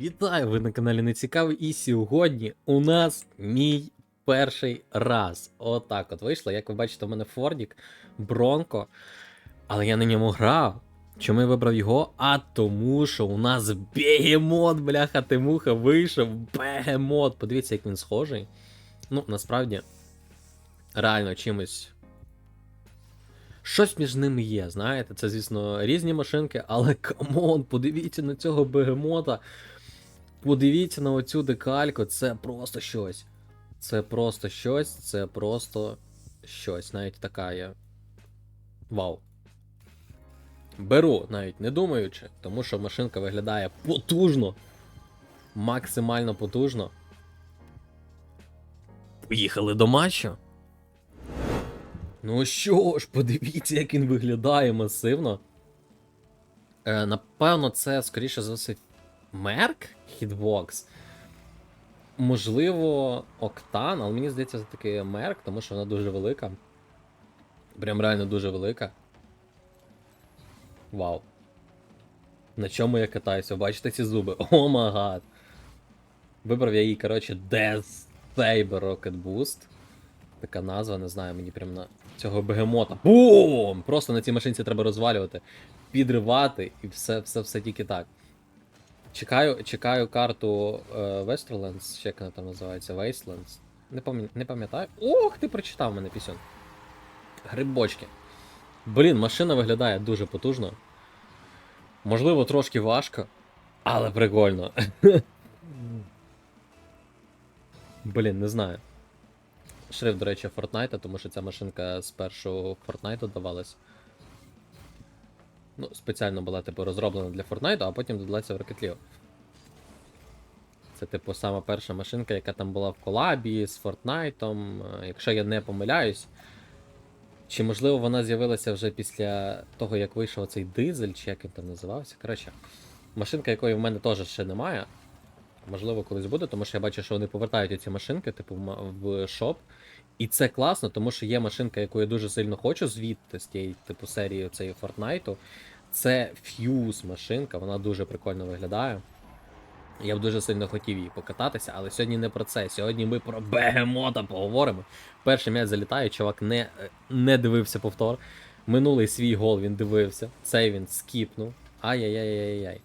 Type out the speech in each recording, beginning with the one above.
Вітаю! Ви на каналі Нецікавий, і сьогодні у нас мій перший раз. Отак от вийшло. Як ви бачите, у мене Фордік, Бронко, але я на ньому грав. Чому я вибрав його? А тому, що у нас бегемот, бляха, Тимуха вийшов. Бегемот. Подивіться, як він схожий. Ну, насправді, реально чимось. Щось між ними є, знаєте, це, звісно, різні машинки, але камон, подивіться на цього бегемота. Подивіться на оцю декальку, це просто щось. Це просто щось, це просто щось. Навіть така є. Вау. Беру, навіть не думаючи, тому що машинка виглядає потужно. Максимально потужно. Поїхали до матчу. Ну що ж, подивіться, як він виглядає масивно. Е, напевно, це, скоріше за все, Мерк Hitbox. Можливо, Октан, але мені здається, це таки Мерк, тому що вона дуже велика. Прям реально дуже велика. Вау. На чому я катаюся? Бачите ці зуби? О магад. Вибрав я її, коротше, Death Saber Rocket Boost. Така назва, не знаю, мені прям на цього бегемота. Бум! Просто на цій машинці треба розвалювати, підривати і все, все, все тільки так. Чекаю, чекаю карту е, Westerlands, чи як вона там називається, Wastelands. Не, пам'я- не пам'ятаю. Ох, ти прочитав мене пісюн. Грибочки. Блін, машина виглядає дуже потужно. Можливо, трошки важко, але прикольно. Блін, не знаю. Шрифт, до речі, Fortnite, тому що ця машинка спершу Fortnite давалась. Ну, спеціально була, типу, розроблена для Fortnite, а потім додалася в Rocket League. Це, типу, сама перша машинка, яка там була в колабі з Fortnite, е, якщо я не помиляюсь. Чи можливо вона з'явилася вже після того, як вийшов цей дизель, чи як він там називався. Коротше, машинка, якої в мене теж ще немає. Можливо, колись буде, тому що я бачу, що вони повертають ці машинки, типу, в шоп. І це класно, тому що є машинка, яку я дуже сильно хочу звідти з тієї типу серії цієї Fortnite. Це Fuse машинка, вона дуже прикольно виглядає. Я б дуже сильно хотів її покататися, але сьогодні не про це. Сьогодні ми про бегемота поговоримо. Перший м'яч залітає, чувак не, не дивився повтор. Минулий свій гол він дивився. Цей він скіпнув. Ай-яй-яй-яй-яй.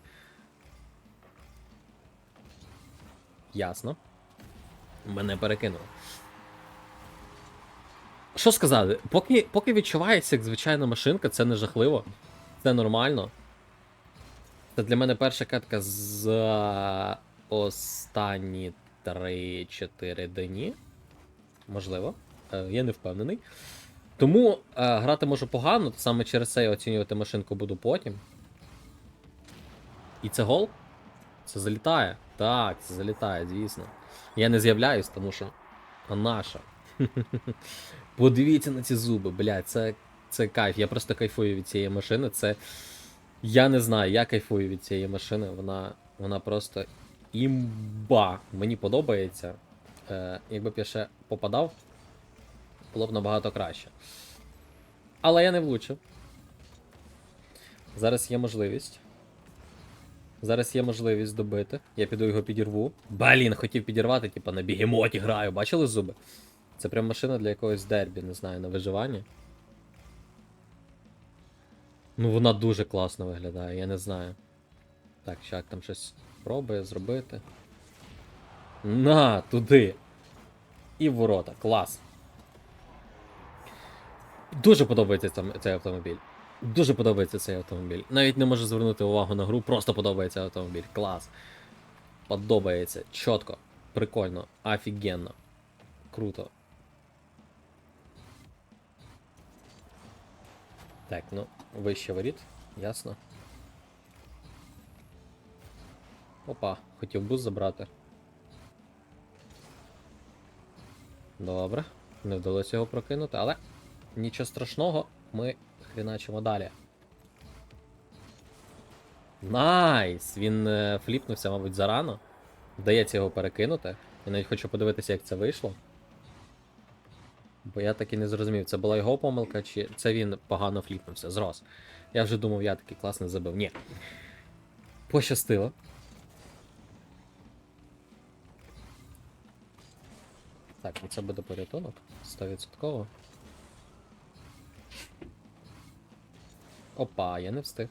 Ясно. Мене перекинуло. Що сказати? Поки, поки відчувається як звичайна машинка, це не жахливо. Це нормально. Це для мене перша катка за останні 3-4 дні. Можливо. Е, Я не впевнений. Тому е, грати можу погано, саме через це я оцінювати машинку буду потім. І це гол? Це залітає. Так, це залітає, звісно. Я не з'являюсь, тому що. Наша. Подивіться на ці зуби, блядь, це, це кайф. Я просто кайфую від цієї машини. Це. Я не знаю, я кайфую від цієї машини. Вона, вона просто імба. Мені подобається. Е, якби б я ще попадав, було б набагато краще. Але я не влучив. Зараз є можливість. Зараз є можливість добити. Я піду його підірву. Блін, хотів підірвати, типа на бігемоті граю. Бачили зуби? Це прям машина для якогось дербі, не знаю, на виживання. Ну, вона дуже класно виглядає, я не знаю. Так, щак там щось пробує зробити. На, туди. І ворота. Клас. Дуже подобається цей автомобіль. Дуже подобається цей автомобіль. Навіть не можу звернути увагу на гру, просто подобається автомобіль. Клас. Подобається. Чітко. Прикольно. Офігенно. Круто. Так, ну, вище воріт, ясно. Опа, хотів бус забрати. Добре, не вдалося його прокинути, але нічого страшного, ми Хреначимо далі. Найс! Він е, фліпнувся, мабуть, зарано. Вдається його перекинути. Я навіть хочу подивитися, як це вийшло. Бо я так і не зрозумів, це була його помилка, чи це він погано фліпнувся. Зрос. Я вже думав, я такий класний забив. Ні. Пощастило. Так, ну це буде порятунок. 100%. Опа, я не встиг.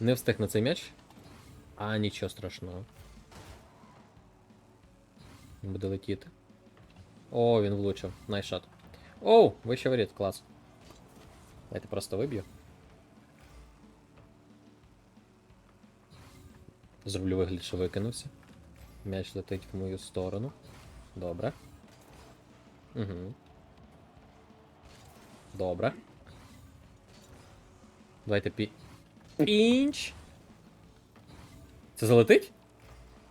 Не встиг на цей м'яч. А, нічого страшного. Буде летіти. О, він влучив. Найшот. Оу, вище воріт, клас. Давайте просто виб'ю. Зроблю вигляд, що викинувся. М'яч летить в мою сторону. Добре. Угу. Добре. Давайте пі. Пінч! Це залетить?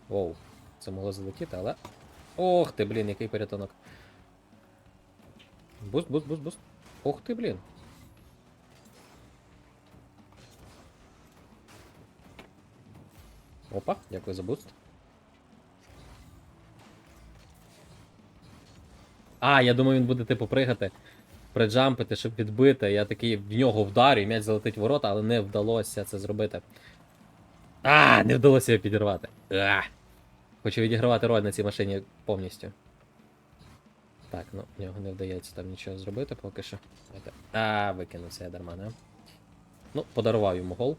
Оу, це могло залетіти, але. Ох ти, блін, який порятунок. Буст, буст, буст, буст. Ох ти, блін. Опа, дякую за буст. А, я думаю, він буде типу пригати, приджампити, щоб відбити. Я такий в нього вдарю, і м'яч залетить в ворота, але не вдалося це зробити. А, не вдалося його підірвати. А! Хочу відігравати роль на цій машині повністю. Так, ну, в нього не вдається там нічого зробити поки що. А, викинувся я дарма, не? Ну, подарував йому гол.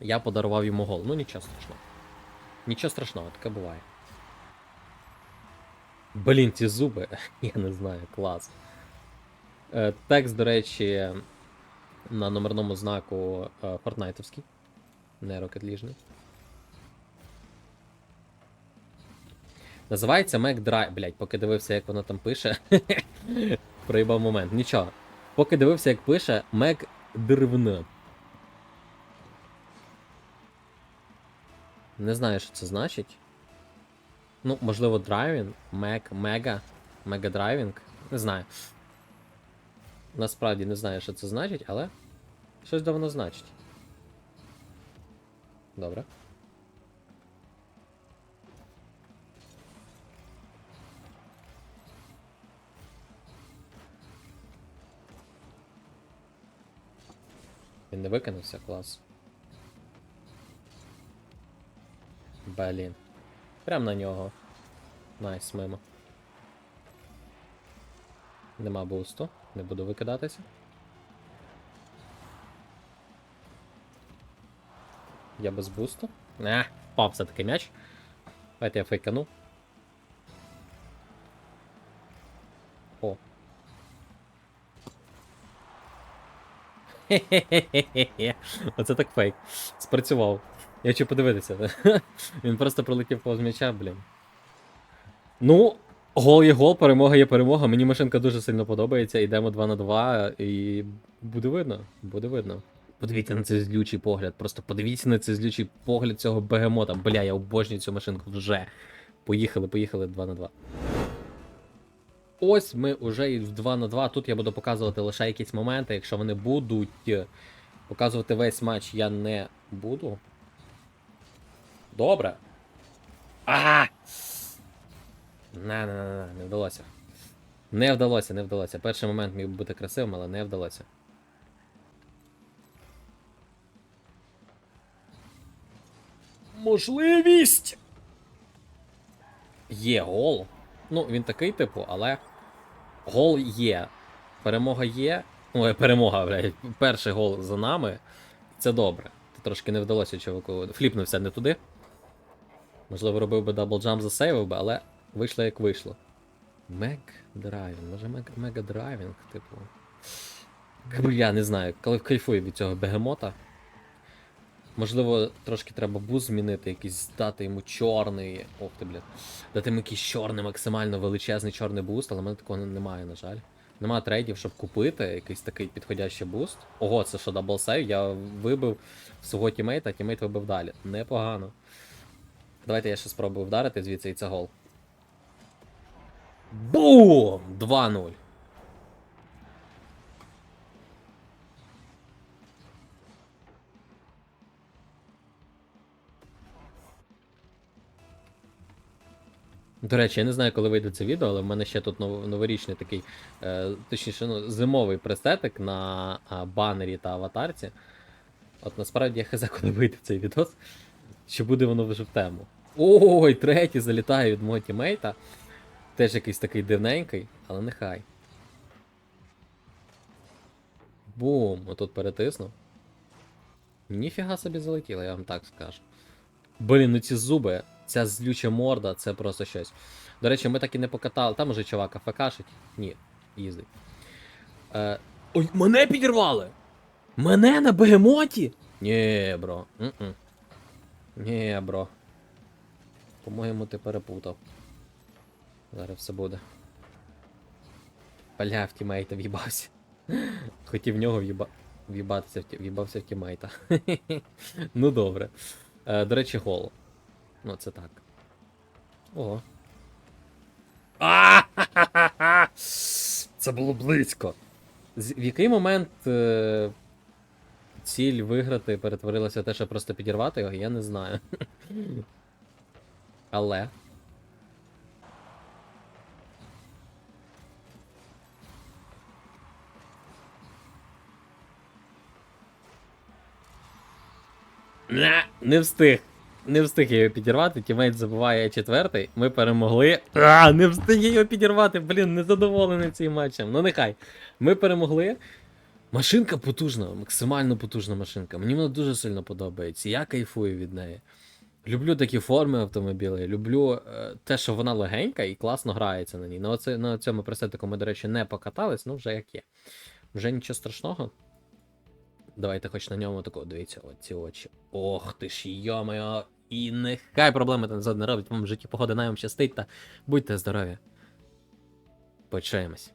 Я подарував йому гол. Ну нічого страшного. Нічого страшного, таке буває. Блін, ці зуби, я не знаю, клас. Е, текст, до речі, на номерному знаку е, Фортнайтовський. Не рокетліжний. Називається Mac Drive. Блять, поки дивився, як воно там пише. Проїбав момент. Нічого. Поки дивився, як пише Mac Дрвн. Не знаю, що це значить. Ну, можливо, драйвінг, Мег, Мега, Мега драйвінг. Не знаю. Насправді не знаю, що це значить, але щось давно значить. Добре. Він не викинувся, клас. Блін. Прям на нього. Найс, мимо. Нема бусту, не буду викидатися. Я без бусту. Не, впав все-таки м'яч. Давайте я фейкану. О. Хе-хе-хе-хе-хе. Оце так фейк. Спрацював. Я хочу подивитися. Він просто пролетів повз м'яча, блін. Ну, гол є гол, перемога є перемога. Мені машинка дуже сильно подобається. Йдемо 2 на 2 і буде видно. Буде видно. Подивіться на цей злючий погляд. Просто подивіться на цей злючий погляд цього бегемота. Бля, я обожнюю цю машинку вже. Поїхали, поїхали 2 на 2. Ось ми вже і в 2 на 2. Тут я буду показувати лише якісь моменти. Якщо вони будуть показувати весь матч, я не буду. Добре. А! Не, не, не, не, не вдалося. Не вдалося, не вдалося. Перший момент міг бути красивим, але не вдалося. Можливість! Є гол. Ну, він такий, типу, але. Гол є. Перемога є. Ой, перемога, блядь. Перший гол за нами. Це добре. Трошки не вдалося чуваку. Фліпнувся не туди. Можливо, робив би даблджамп, засейвив би, але вийшло як вийшло. Мег драйвінг. Може мега драйвінг, типу. Я не знаю, коли кайфую від цього бегемота. Можливо, трошки треба буз змінити, якийсь дати йому чорний. Ох ти, блядь. Дати йому якийсь чорний, максимально величезний чорний буст, але в мене такого немає, на жаль. Нема трейдів, щоб купити якийсь такий підходящий буст. Ого, це що даблсейв, я вибив свого тімейта, а тімейт вибив далі. Непогано. Давайте я ще спробую вдарити звідси і це гол. Бум! 2-0. До речі, я не знаю, коли вийде це відео, але в мене ще тут новорічний такий, е, точніше, ну, зимовий престетик на а, банері та аватарці. От насправді я хз, коли вийде цей відос, чи буде воно вже в тему. Ой, третій залітає від мого тімейта. Теж якийсь такий дивненький, але нехай. Бум! Отут перетиснув. Ніфіга собі залетіло, я вам так скажу. Блін, ну ці зуби, ця злюча морда, це просто щось. До речі, ми так і не покатали. Там уже чувак АФКшить. Ні, їздить. Е... Ой, мене підірвали! Мене на бегемоті? Ні, бро. М-м. Ні, бро. По-моєму, ти перепутав. Зараз все буде. Бля, в тімейта в'їбався. Хотів в нього в'їба... в'їбатися, в в'їбався в тімейта. ну добре. Е, до речі, гол. Ну, це так. О. А! Це було близько. В який момент е... ціль виграти перетворилася в те, що просто підірвати його, я не знаю. Але. Не, встиг. Не встиг я його підірвати, тімейт забуває четвертий. Ми перемогли. А, не встиг я його підірвати. Блін, незадоволений цим матчем. Ну нехай. Ми перемогли. Машинка потужна, максимально потужна машинка. Мені вона дуже сильно подобається. Я кайфую від неї. Люблю такі форми автомобілів, люблю е, те, що вона легенька і класно грається на ній. На, оце, на цьому пресетику ми, до речі, не покатались, ну вже як є. Вже нічого страшного. Давайте хоч на ньому такого, дивіться, оці очі. Ох ти ж, йо-моє. І нехай проблеми там не робить, вам в житті погоди нам щастить та будьте здорові. Почуємось.